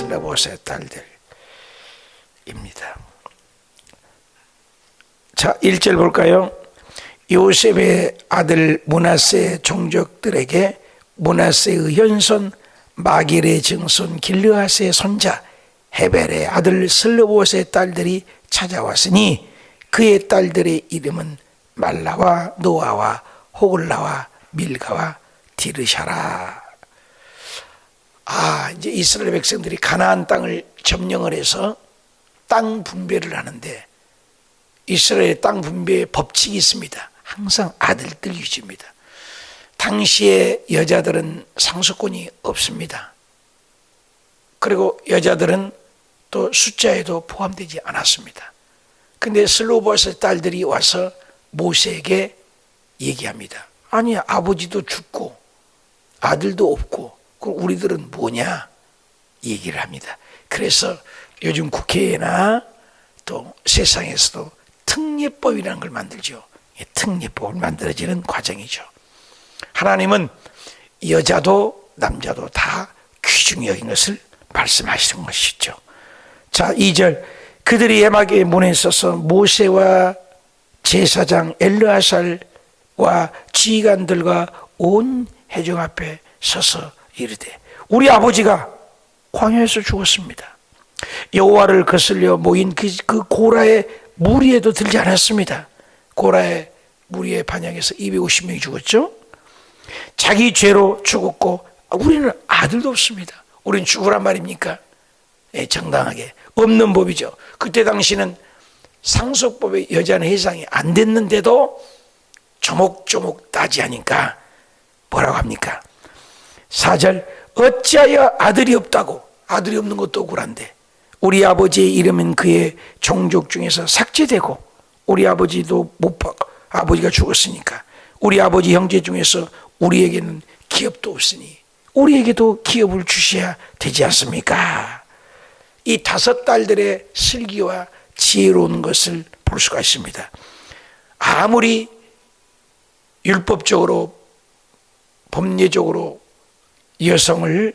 슬라보스의 딸들입니다. 자, 1절 볼까요? 요셉의 아들 문하세의 종족들에게 문하세의 현손 마길의 증손 길르하세의 손자 헤벨의 아들 슬르보스의 딸들이 찾아왔으니 그의 딸들의 이름은 말라와 노아와 호글라와 밀가와 디르샤라. 아, 이제 이스라엘 백성들이 가나안 땅을 점령을 해서 땅 분배를 하는데 이스라엘 땅 분배의 법칙이 있습니다. 항상 아들들 위주입니다. 당시에 여자들은 상속권이 없습니다. 그리고 여자들은 또 숫자에도 포함되지 않았습니다. 근데 슬로보스 딸들이 와서 모세에게 얘기합니다. 아니, 아버지도 죽고 아들도 없고 그럼 우리들은 뭐냐? 얘기를 합니다. 그래서 요즘 국회나 또 세상에서도 특례법이라는 걸 만들죠. 특례법을 만들어지는 과정이죠. 하나님은 여자도 남자도 다 귀중히 여긴 것을 말씀하시는 것이죠. 자, 2절. 그들이 예막의 문에 서서 모세와 제사장 엘르아살과 지휘관들과 온 회중 앞에 서서 이르되 우리 아버지가 광야에서 죽었습니다. 여호와를 거슬려 모인 그, 그 고라의 무리에도 들지 않았습니다. 고라의 무리의 반역에서 250명이 죽었죠. 자기 죄로 죽었고 우리는 아들도 없습니다. 우리는 죽으란 말입니까? 네, 정당하게 없는 법이죠. 그때 당시는 상속법의 여자는 해상이 안 됐는데도 조목조목 따지하니까 뭐라고 합니까? 4절 어찌하여 아들이 없다고 아들이 없는 것도 억울한데 우리 아버지의 이름은 그의 종족 중에서 삭제되고 우리 아버지도 못 봐. 아버지가 죽었으니까 우리 아버지 형제 중에서 우리에게는 기업도 없으니 우리에게도 기업을 주셔야 되지 않습니까? 이 다섯 딸들의 슬기와 지혜로운 것을 볼 수가 있습니다. 아무리 율법적으로 법례적으로 여성을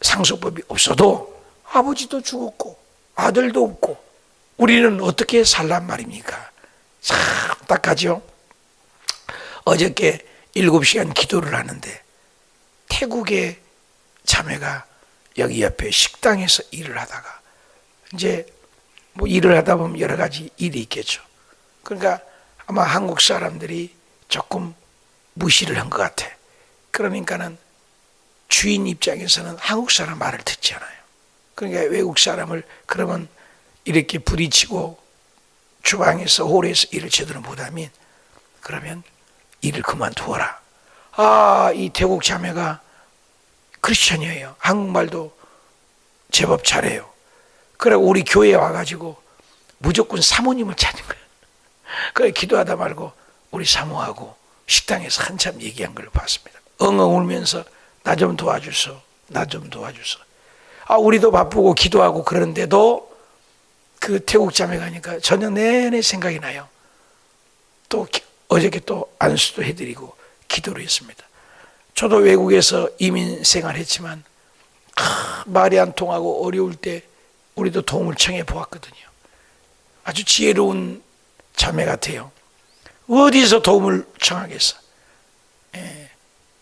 상속법이 없어도 아버지도 죽었고 아들도 없고 우리는 어떻게 살란 말입니까? 참 딱하죠. 어저께 7시간 기도를 하는데 태국의 자매가 여기 옆에 식당에서 일을 하다가 이제 뭐 일을 하다 보면 여러 가지 일이 있겠죠. 그러니까 아마 한국 사람들이 조금 무시를 한 것 같아. 그러니까는 주인 입장에서는 한국 사람 말을 듣지 않아요. 그러니까 외국 사람을 그러면 이렇게 부딪히고 주방에서 홀에서 일을 제대로 못하면 그러면 일을 그만두어라. 아, 이 태국 자매가 크리스천이에요. 한국말도 제법 잘해요. 그래 우리 교회에 와가지고 무조건 사모님을 찾는 거예요. 그래 기도하다 말고 우리 사모하고 식당에서 한참 얘기한 걸 봤습니다. 엉엉 울면서 나 좀 도와주소. 나 좀 도와주소. 아, 우리도 바쁘고 기도하고 그러는데도 그 태국 자매 가니까 저녁 내내 생각이 나요. 또 어저께 또 안수도 해드리고 기도를 했습니다. 저도 외국에서 이민 생활했지만 아, 말이 안 통하고 어려울 때 우리도 도움을 청해 보았거든요. 아주 지혜로운 자매 같아요. 어디서 도움을 청하겠어? 예,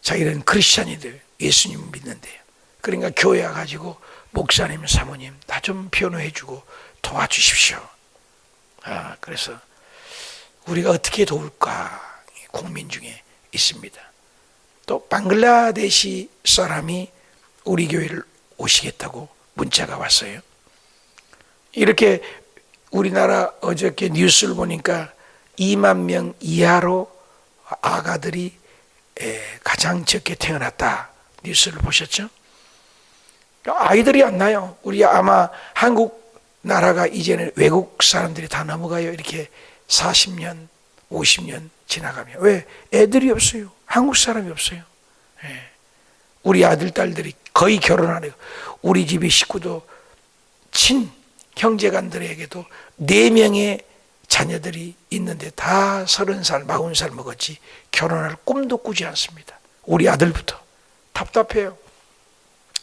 자기는 크리스찬이들 예수님 믿는데요. 그러니까 교회 와가지고 목사님, 사모님 나 좀 변호해주고 도와주십시오. 아, 그래서 우리가 어떻게 도울까 고민 중에 있습니다. 또 방글라데시 사람이 우리 교회를 오시겠다고 문자가 왔어요. 이렇게 우리나라 어저께 뉴스를 보니까 2만 명 이하로 아가들이 가장 적게 태어났다. 뉴스를 보셨죠? 아이들이 안 나요. 우리 아마 한국 나라가 이제는 외국 사람들이 다 넘어가요. 이렇게 40년, 50년 지나가면. 왜? 애들이 없어요. 한국 사람이 없어요. 예. 우리 아들, 딸들이 거의 결혼하네요. 우리 집의 식구도 친 형제간들에게도 네 명의 자녀들이 있는데 다 서른 살, 마흔 살 먹었지 결혼할 꿈도 꾸지 않습니다. 우리 아들부터 답답해요.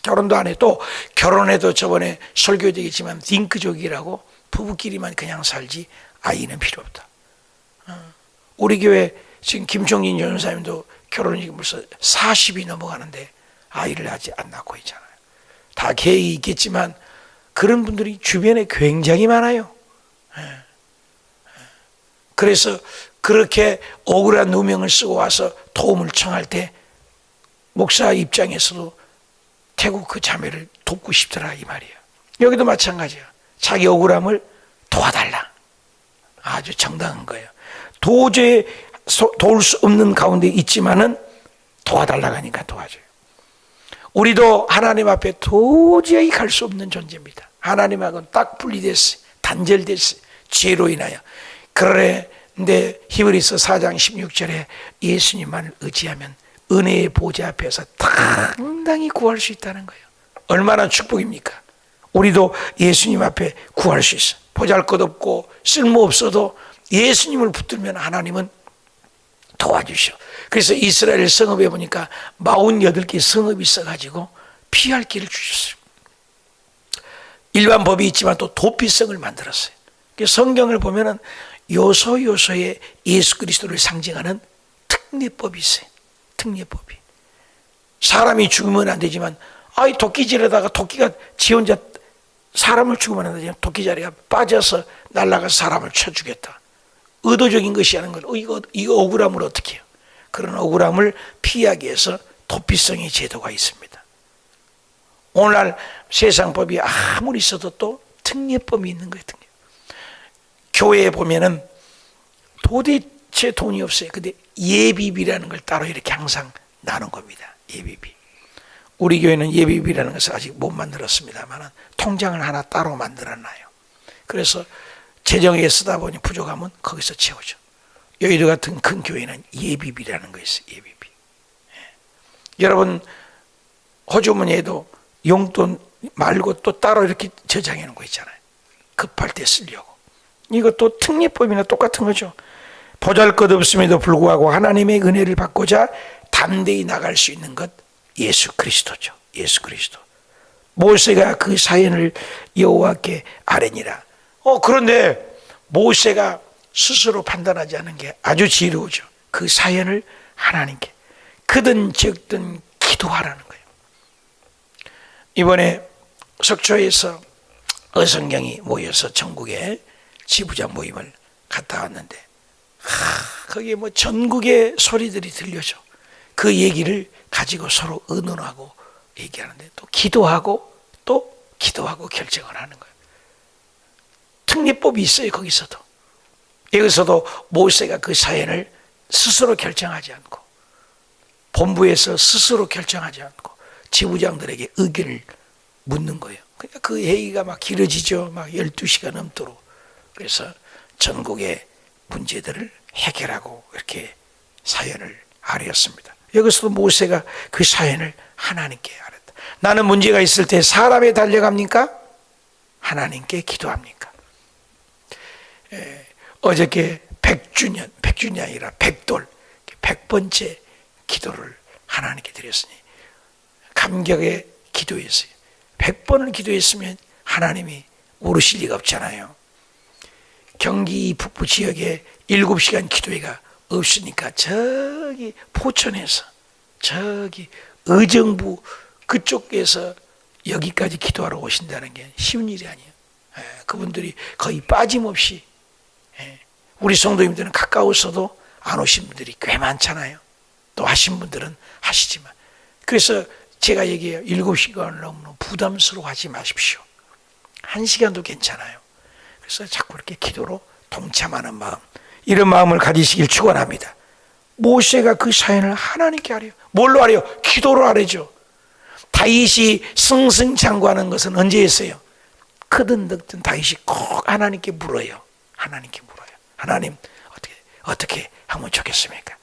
결혼도 안 해. 또 결혼해도 저번에 설교되겠지만 딩크족이라고 부부끼리만 그냥 살지 아이는 필요 없다. 어. 우리 교회 지금 김종진 전사님도 결혼이 벌써 40이 넘어가는데 아이를 아직 안 낳고 있잖아요. 다 계획이 있겠지만 그런 분들이 주변에 굉장히 많아요. 예. 예. 그래서 그렇게 억울한 누명을 쓰고 와서 도움을 청할 때 목사 입장에서도 태국 그 자매를 돕고 싶더라 이 말이에요. 여기도 마찬가지야. 자기 억울함을 도와달라. 아주 정당한 거예요. 도저히 도울 수 없는 가운데 있지만은 도와달라고 하니까 도와줘요. 우리도 하나님 앞에 도저히 갈 수 없는 존재입니다. 하나님하고는 딱 분리됐어요. 단절됐어요. 죄로 인하여. 그런데 히브리서 4장 16절에 예수님만을 의지하면 은혜의 보좌 앞에서 당당히 구할 수 있다는 거예요. 얼마나 축복입니까? 우리도 예수님 앞에 구할 수 있어. 보잘 것 없고 쓸모 없어도 예수님을 붙들면 하나님은 도와주셔. 그래서 이스라엘 성읍에 보니까 48개 성읍이 있어가지고 피할 길을 주셨어요. 일반 법이 있지만 또 도피성을 만들었어요. 성경을 보면은 요소 요소에 예수 그리스도를 상징하는 특례법이 있어요. 특례 법이. 사람이 죽으면 안 되지만 아이 도끼질하다가 도끼가 지 혼자 사람을 죽으면 안 되지만 도끼자리가 빠져서 날아가 사람을 쳐 죽였다. 의도적인 것이 아닌 건 어, 이거 이거 억울함을 어떻게 해요? 그런 억울함을 피하기 위해서 도피성의 제도가 있습니다. 오늘날 세상법이 아무리 있어도 또 특례법이 있는 거예요. 특례. 교회에 보면은 도대 체 돈이 없어요. 근데 예비비라는 걸 따로 이렇게 항상 나눈 겁니다. 예비비. 우리 교회는 예비비라는 것을 아직 못 만들었습니다만 통장을 하나 따로 만들어놔요. 그래서 재정에 쓰다 보니 부족하면 거기서 채우죠. 여의도 같은 큰 교회는 예비비라는 거 있어요. 예비비. 예. 여러분 호주머니에도 용돈 말고 또 따로 이렇게 저장해 놓은 거 있잖아요. 급할 때 쓰려고. 이것도 특례법이나 똑같은 거죠. 보잘 것 없음에도 불구하고 하나님의 은혜를 받고자 담대히 나갈 수 있는 것 예수 그리스도죠. 예수 그리스도. 모세가 그 사연을 여호와께 아뢰니라. 어 그런데 모세가 스스로 판단하지 않은 게 아주 지혜로우죠. 그 사연을 하나님께 크든 적든 기도하라는 거예요. 이번에 석초에서 어성경이 모여서 전국에 지부장 모임을 갔다 왔는데 하, 거기에 뭐 전국의 소리들이 들려져. 그 얘기를 가지고 서로 의논하고 얘기하는데 또 기도하고 또 기도하고 결정을 하는 거예요. 특례법이 있어요, 거기서도. 여기서도 모세가 그 사연을 스스로 결정하지 않고 본부에서 스스로 결정하지 않고 지부장들에게 의견을 묻는 거예요. 그러니까 그 회의가 막 길어지죠. 막 12시간 넘도록. 그래서 전국의 문제들을 해결하고 이렇게 사연을 아뢰었습니다. 여기서도 모세가 그 사연을 하나님께 아뢰다. 나는 문제가 있을 때 사람에 달려갑니까? 하나님께 기도합니까? 에, 어저께 백주년, 백주년이 아니라 백돌, 백번째 기도를 하나님께 드렸으니 감격에 기도했어요. 백번을 기도했으면 하나님이 오르실 리가 없잖아요. 경기 북부 지역에 7시간 기도회가 없으니까 저기 포천에서 저기 의정부 그쪽에서 여기까지 기도하러 오신다는 게 쉬운 일이 아니에요. 예, 그분들이 거의 빠짐없이 예, 우리 성도님들은 가까웠어도 안 오신 분들이 꽤 많잖아요. 또 하신 분들은 하시지만 그래서 제가 얘기해요. 7시간을 너무 부담스러워하지 마십시오. 1시간도 괜찮아요. 그래서 자꾸 이렇게 기도로 동참하는 마음, 이런 마음을 가지시길 축원합니다. 모세가 그 사연을 하나님께 하래요. 뭘로 하래요? 기도로 하래죠. 다윗이 승승장구하는 것은 언제 했어요? 크든 득든 다윗이 꼭 하나님께 물어요. 하나님께 물어요. 하나님 어떻게 어떻게 하면 좋겠습니까?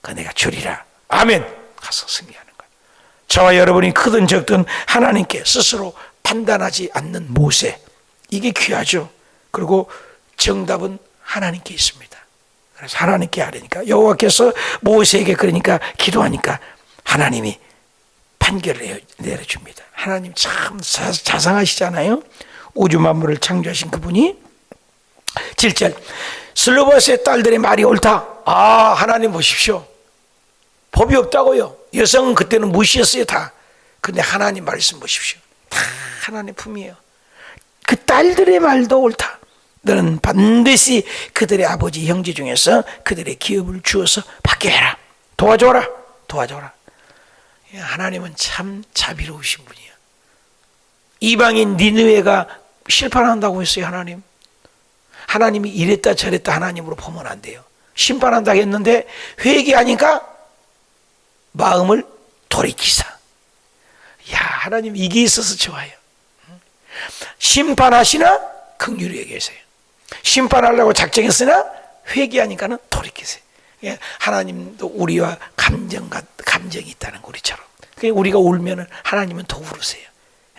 그 내가 주리라. 아멘. 가서 승리하는 거예요. 저와 여러분이 크든 적든 하나님께 스스로 판단하지 않는 모세. 이게 귀하죠. 그리고 정답은 하나님께 있습니다. 그래서 하나님께 하려니까 여호와께서 모세에게 그러니까 기도하니까 하나님이 판결을 내려- 내려줍니다. 하나님 참 자- 자상하시잖아요. 우주 만물을 창조하신 그분이 7절 슬로버스의 딸들의 말이 옳다. 아 하나님 보십시오. 법이 없다고요. 여성은 그때는 무시했어요 다. 근데 하나님 말씀 보십시오. 다 하나님 품이에요. 그 딸들의 말도 옳다. 너는 반드시 그들의 아버지 형제 중에서 그들의 기업을 주어서 받게 해라. 도와줘라. 도와줘라. 예, 하나님은 참 자비로우신 분이에요. 이방인 니느웨가 실판한다고 했어요, 하나님. 하나님이 이랬다 저랬다 하나님으로 보면 안 돼요. 심판한다 했는데 회개하니까 마음을 돌이키사. 야, 하나님 이게 있어서 좋아요. 심판하시나 긍휼히 계세요. 심판하려고 작정했으나 회개하니까는 돌이키세요. 예, 하나님도 우리와 감정과 감정이 있다는 거 우리처럼. 그러니까 우리가 울면은 하나님은 더 울으세요.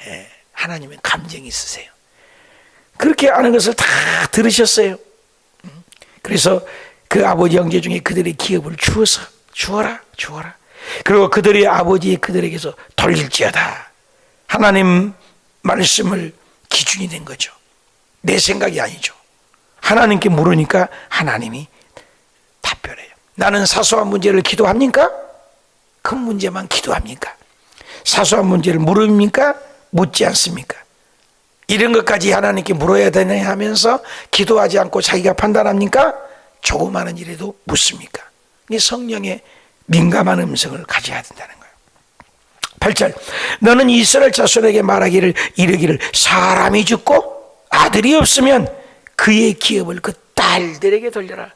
예, 하나님은 감정이 있으세요. 그렇게 하는 것을 다 들으셨어요. 음, 그래서 그 아버지 형제 중에 그들의 기업을 주어서 주어라 주어라. 그리고 그들의 아버지 그들에게서 돌릴지어다. 하나님 말씀을 기준이 된 거죠. 내 생각이 아니죠. 하나님께 물으니까 하나님이 답변해요. 나는 사소한 문제를 기도합니까? 큰 문제만 기도합니까? 사소한 문제를 물습니까? 묻지 않습니까? 이런 것까지 하나님께 물어야 되냐 하면서 기도하지 않고 자기가 판단합니까? 조그마한 일에도 묻습니까? 이 성령의 민감한 음성을 가져야 된다는 거예요. 8절 너는 이스라엘 자손에게 말하기를 이르기를 사람이 죽고 아들이 없으면 그의 기업을 그 딸들에게 돌려라.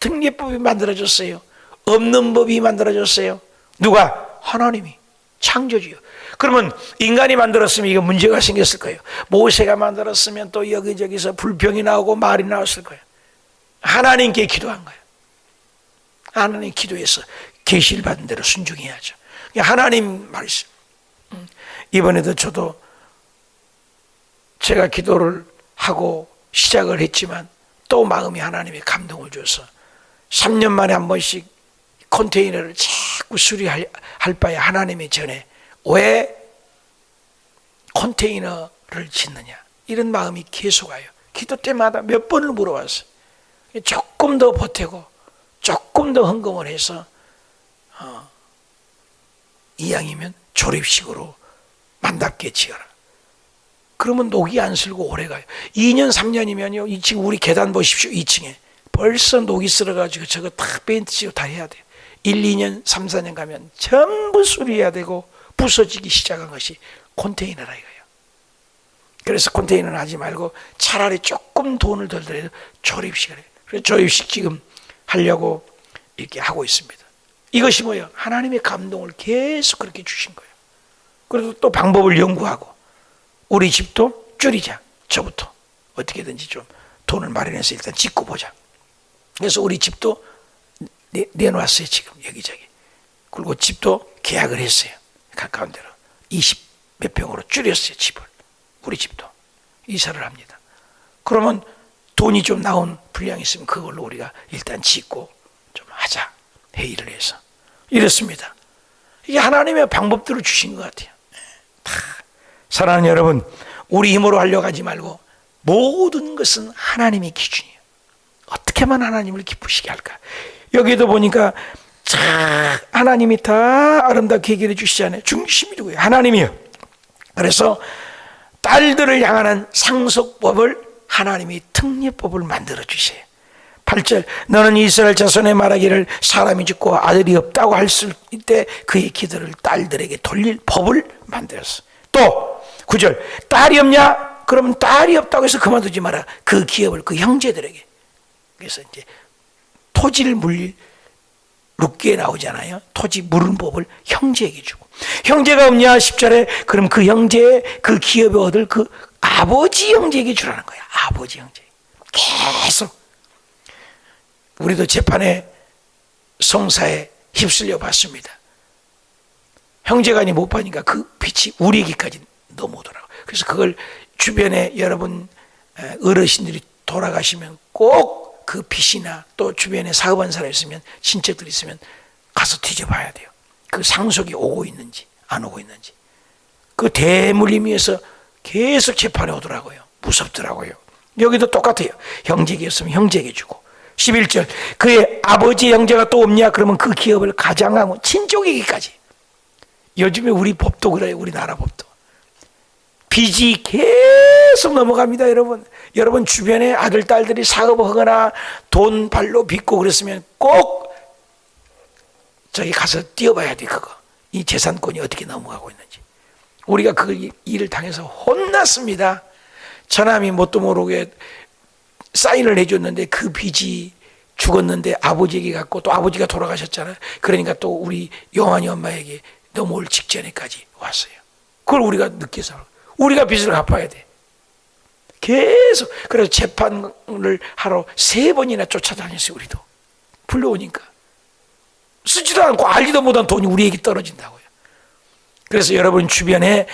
등례법이 만들어졌어요. 없는 법이 만들어졌어요. 누가? 하나님이 창조주요. 그러면 인간이 만들었으면 이거 문제가 생겼을 거예요. 모세가 만들었으면 또 여기저기서 불평이 나오고 말이 나왔을 거예요. 하나님께 기도한 거예요. 하나님 기도해서 계시를 받은 대로 순종해야죠. 하나님 말씀. 음, 이번에도 저도 제가 기도를 하고 시작을 했지만 또 마음이 하나님의 감동을 줘서 3년 만에 한 번씩 컨테이너를 자꾸 수리할 할 바에 하나님의 전에 왜 컨테이너를 짓느냐 이런 마음이 계속 와요. 기도 때마다 몇 번을 물어왔어요. 조금 더 보태고 조금 더 헌금을 해서 어, 이왕이면 조립식으로 만답게 지어라. 그러면 녹이 안 슬고 오래 가요. 2년, 3년이면요. 이 지금 우리 계단 보십시오. 2층에. 벌써 녹이 쓸어가지고 저거 다 페인트 칠고 다 해야 돼요. 1, 2년, 3, 4년 가면 전부 수리해야 되고 부서지기 시작한 것이 컨테이너라 이거예요. 그래서 컨테이너는 하지 말고 차라리 조금 돈을 덜 들여도 조립식을 해요. 그래서 조립식 지금 하려고 이렇게 하고 있습니다. 이것이 뭐예요? 하나님의 감동을 계속 그렇게 주신 거예요. 그래서 또 방법을 연구하고 우리 집도 줄이자. 저부터 어떻게든지 좀 돈을 마련해서 일단 짓고 보자. 그래서 우리 집도 내, 내놓았어요 지금 여기저기. 그리고 집도 계약을 했어요. 가까운 데로 20 몇 평으로 줄였어요 집을. 우리 집도 이사를 합니다. 그러면 돈이 좀 나온 분량이 있으면 그걸로 우리가 일단 짓고 좀 하자 회의를 해서 이렇습니다. 이게 하나님의 방법들을 주신 것 같아요. 예, 다 사랑하는 여러분, 우리 힘으로 하려고 하지 말고 모든 것은 하나님의 기준이에요. 어떻게만 하나님을 기쁘시게 할까? 여기도 보니까 자 하나님이 다 아름답게 얘기해 주시잖아요. 중심이 누구예요? 하나님이요. 그래서 딸들을 향하는 상속법을 하나님이 특례법을 만들어 주세요. 8절 너는 이스라엘 자손의 말하기를 사람이 죽고 아들이 없다고 할 때 그의 기도를 딸들에게 돌릴 법을 만들었어. 또 9절 딸이 없냐? 그러면 딸이 없다고 해서 그만두지 마라. 그 기업을 그 형제들에게. 그래서 이제 토지를 물릴 룻기에 나오잖아요. 토지 물은 법을 형제에게 주고. 형제가 없냐? 10절에 그럼 그 형제의 그 기업을 얻을 그 아버지 형제에게 주라는 거야. 아버지 형제. 계속. 우리도 재판에 성사에 휩쓸려 봤습니다. 형제간이 못 파니까 그 빛이 우리에게까지 넘어오더라고. 그래서 그걸 주변에 여러분 어르신들이 돌아가시면 꼭그 빛이나 또 주변에 사업한 사람 있으면 친척들 있으면 가서 뒤져봐야 돼요. 그 상속이 오고 있는지 안 오고 있는지. 그 대물림 위에서 계속 재판에 오더라고요. 무섭더라고요. 여기도 똑같아요. 형제에게 없으면 형제에게 주고. 11절. 그의 아버지 형제가 또 없냐? 그러면 그 기업을 가장하고 친족에게까지. 요즘에 우리 법도 그래요. 우리나라 법도. 빚이 계속 넘어갑니다, 여러분. 여러분 주변에 아들, 딸들이 사업을 하거나 돈 발로 빚고 그랬으면 꼭 저기 가서 뛰어봐야 돼, 그거. 이 재산권이 어떻게 넘어가고 있는지. 우리가 그 일을 당해서 혼났습니다. 처남이 뭣도 모르게 사인을 해줬는데 그 빚이 죽었는데 아버지에게 갖고 또 아버지가 돌아가셨잖아요. 그러니까 또 우리 영환이 엄마에게 넘어올 직전에까지 왔어요. 그걸 우리가 느껴서 우리가 빚을 갚아야 돼. 계속 그래서 재판을 하러 세 번이나 쫓아다녔어요. 우리도 불러오니까 쓰지도 않고 알지도 못한 돈이 우리에게 떨어진다고요. 그래서 여러분 주변에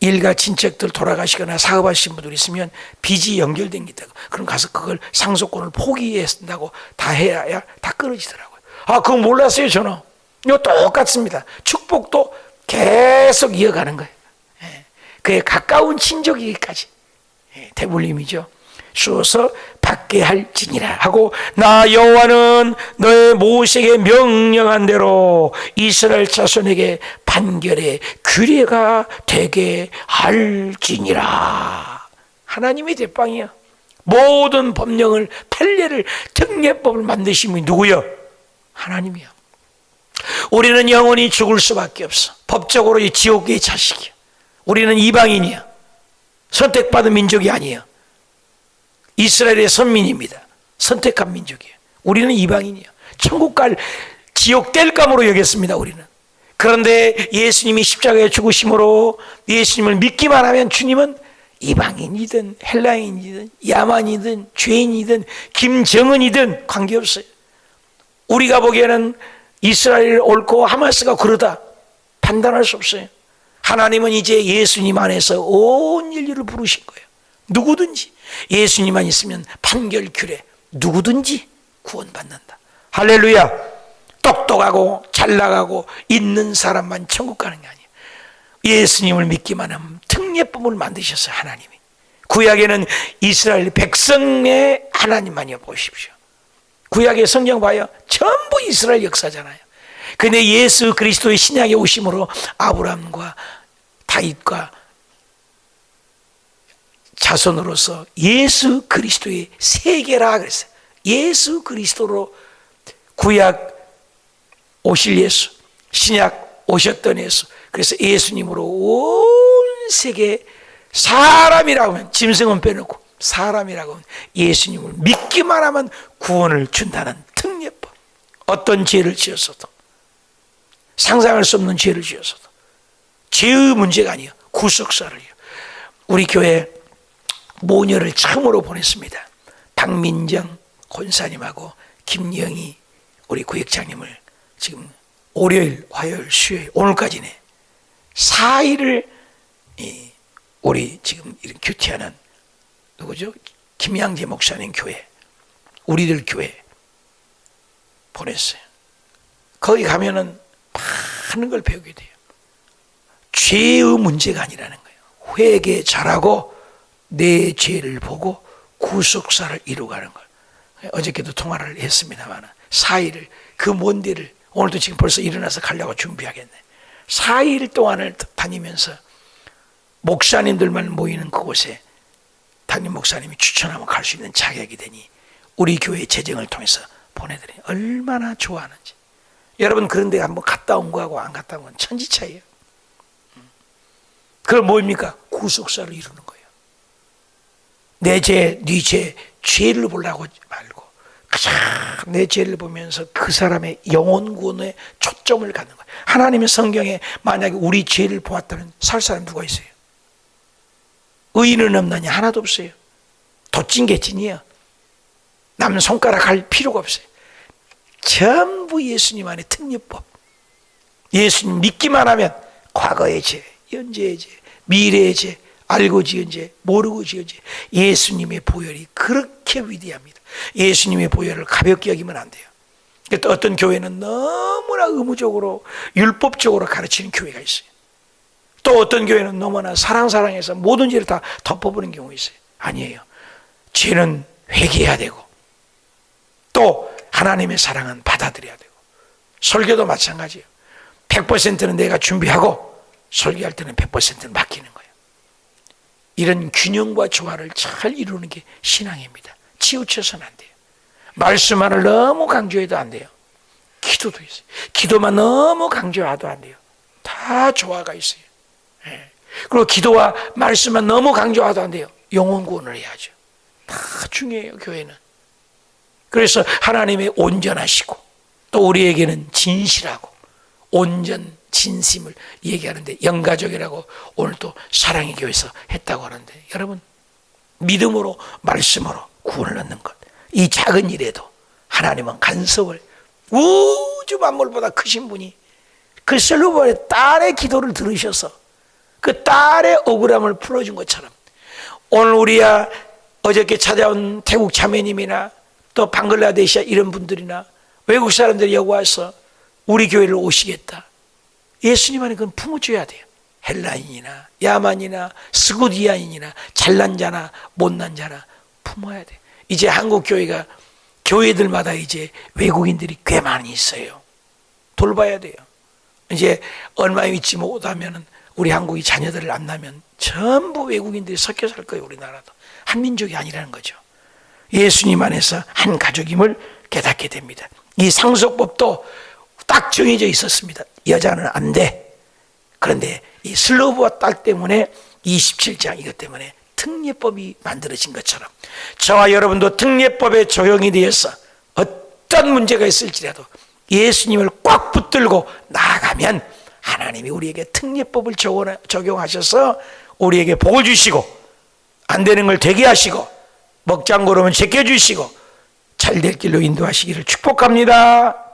일가 친척들 돌아가시거나 사업하신 분들 있으면 빚이 연결된 게 있다고. 그럼 가서 그걸 상속권을 포기한다고 다 해야 다 끊어지더라고요. 아, 그거 몰랐어요, 저는. 이거 똑같습니다. 축복도 계속 이어가는 거예요. 예. 그의 가까운 친족에게까지. 예, 대물림이죠. 주어서 받게 할지니라 하고 나 여호와는 너의 모세에게 명령한 대로 이스라엘 자손에게 판결의 규례가 되게 할지니라 하나님의 대빵이야 모든 법령을 판례를 특례법을 만드신 분이 누구요? 하나님이야 우리는 영원히 죽을 수밖에 없어 법적으로 이 지옥의 자식이야 우리는 이방인이야 선택받은 민족이 아니야 이스라엘의 선민입니다. 선택한 민족이에요. 우리는 이방인이에요. 천국 갈 지옥 뗄감으로 여겼습니다. 우리는. 그런데 예수님이 십자가에 죽으심으로 예수님을 믿기만 하면 주님은 이방인이든 헬라인이든 야만이든 죄인이든 김정은이든 관계없어요. 우리가 보기에는 이스라엘 옳고 하마스가 그러다 판단할 수 없어요. 하나님은 이제 예수님 안에서 온 인류를 부르신 거예요. 누구든지 예수님만 있으면 판결 규례 누구든지 구원받는다. 할렐루야. 똑똑하고 잘 나가고 있는 사람만 천국 가는 게 아니에요. 예수님을 믿기만 하면 특례법을 만드셨어요. 하나님이. 구약에는 이스라엘 백성의 하나님만이요 보십시오. 구약의 성경 봐요. 전부 이스라엘 역사잖아요. 근데 예수 그리스도의 신약에 오심으로 아브라함과 다윗과 자손으로서 예수 그리스도의 세계라 그랬어요. 예수 그리스도로 구약 오실 예수, 신약 오셨던 예수. 그래서 예수님으로 온 세계 사람이라고 하면 짐승은 빼놓고 사람이라고 하면 예수님을 믿기만 하면 구원을 준다는 특례법. 어떤 죄를 지었어도 상상할 수 없는 죄를 지었어도 죄의 문제가 아니에요. 구속사를요. 우리 교회 모녀를 처음으로 보냈습니다. 박민정 권사님하고 김영희 우리 구역장님을 지금 월요일, 화요일, 수요일 오늘까지네 4일을 우리 지금 이런 큐티하는 누구죠? 김양재 목사님 교회 우리들 교회 보냈어요. 거기 가면은 많은 걸 배우게 돼요. 죄의 문제가 아니라는 거예요. 회개 잘하고 내 죄를 보고 구속사를 이루가는 걸. 어저께도 통화를 했습니다만 4일을 그 먼 데를 오늘도 지금 벌써 일어나서 가려고 준비하겠네. 4일 동안을 다니면서 목사님들만 모이는 그곳에 담임 목사님이 추천하면 갈 수 있는 자격이 되니 우리 교회 재정을 통해서 보내드리 얼마나 좋아하는지. 여러분 그런데 한번 갔다 온 거하고 안 갔다 온 건 천지 차이에요. 그걸 뭡니까? 구속사를 이루는 거예요. 내 죄, 네 죄, 죄를 보려고 말고 가장 내 죄를 보면서 그 사람의 영혼 구원에 초점을 갖는 거예요. 하나님의 성경에 만약에 우리 죄를 보았다면 살 사람 누가 있어요? 의인은 없느냐? 하나도 없어요. 도찐개찐이야. 남 손가락 할 필요가 없어요. 전부 예수님 안에 특례법. 예수님 믿기만 하면 과거의 죄, 현재의 죄, 미래의 죄, 알고 지은 죄, 모르고 지은 죄. 예수님의 보혈이 그렇게 위대합니다. 예수님의 보혈을 가볍게 여기면 안 돼요. 또 어떤 교회는 너무나 의무적으로 율법적으로 가르치는 교회가 있어요. 또 어떤 교회는 너무나 사랑 사랑해서 모든 죄를 다 덮어버리는 경우 있어요. 아니에요. 죄는 회개해야 되고 또 하나님의 사랑은 받아들여야 되고 설교도 마찬가지예요. 100%는 내가 준비하고 설교할 때는 100%는 맡기는 거예요. 이런 균형과 조화를 잘 이루는 게 신앙입니다. 치우쳐서는 안 돼요. 말씀만을 너무 강조해도 안 돼요. 기도도 있어요. 기도만 너무 강조해도 안 돼요. 다 조화가 있어요. 예. 그리고 기도와 말씀만 너무 강조해도 안 돼요. 영혼 구원을 해야죠. 다 중요해요, 교회는. 그래서 하나님의 온전하시고 또 우리에게는 진실하고 온전 진심을 얘기하는데 영가족이라고 오늘 또 사랑의 교회에서 했다고 하는데 여러분 믿음으로 말씀으로 구원을 얻는 것 이 작은 일에도 하나님은 간섭을 우주 만물보다 크신 분이 그 슬로벌의 딸의 기도를 들으셔서 그 딸의 억울함을 풀어준 것처럼 오늘 우리야 어저께 찾아온 태국 자매님이나 또 방글라데시아 이런 분들이나 외국 사람들이 여기 와서 우리 교회를 오시겠다. 예수님 안에 그건 품어줘야 돼요. 헬라인이나 야만이나 스구디아인이나 잘난 자나 못난 자나 품어야 돼. 이제 한국 교회가 교회들마다 이제 외국인들이 꽤 많이 있어요. 돌봐야 돼요. 이제 얼마 믿지 못하면은 우리 한국이 자녀들을 안 낳으면 전부 외국인들이 섞여 살 거예요. 우리나라도 한민족이 아니라는 거죠. 예수님 안에서 한 가족임을 깨닫게 됩니다. 이 상속법도 딱 정해져 있었습니다. 여자는 안 돼. 그런데 이 슬로브와 딸 때문에 27장 이것 때문에 특례법이 만들어진 것처럼 저와 여러분도 특례법에 적용이 되어서 어떤 문제가 있을지라도 예수님을 꽉 붙들고 나아가면 하나님이 우리에게 특례법을 적용하셔서 우리에게 복을 주시고 안 되는 걸 되게 하시고 먹장고르면 제껴주시고 잘 될 길로 인도하시기를 축복합니다.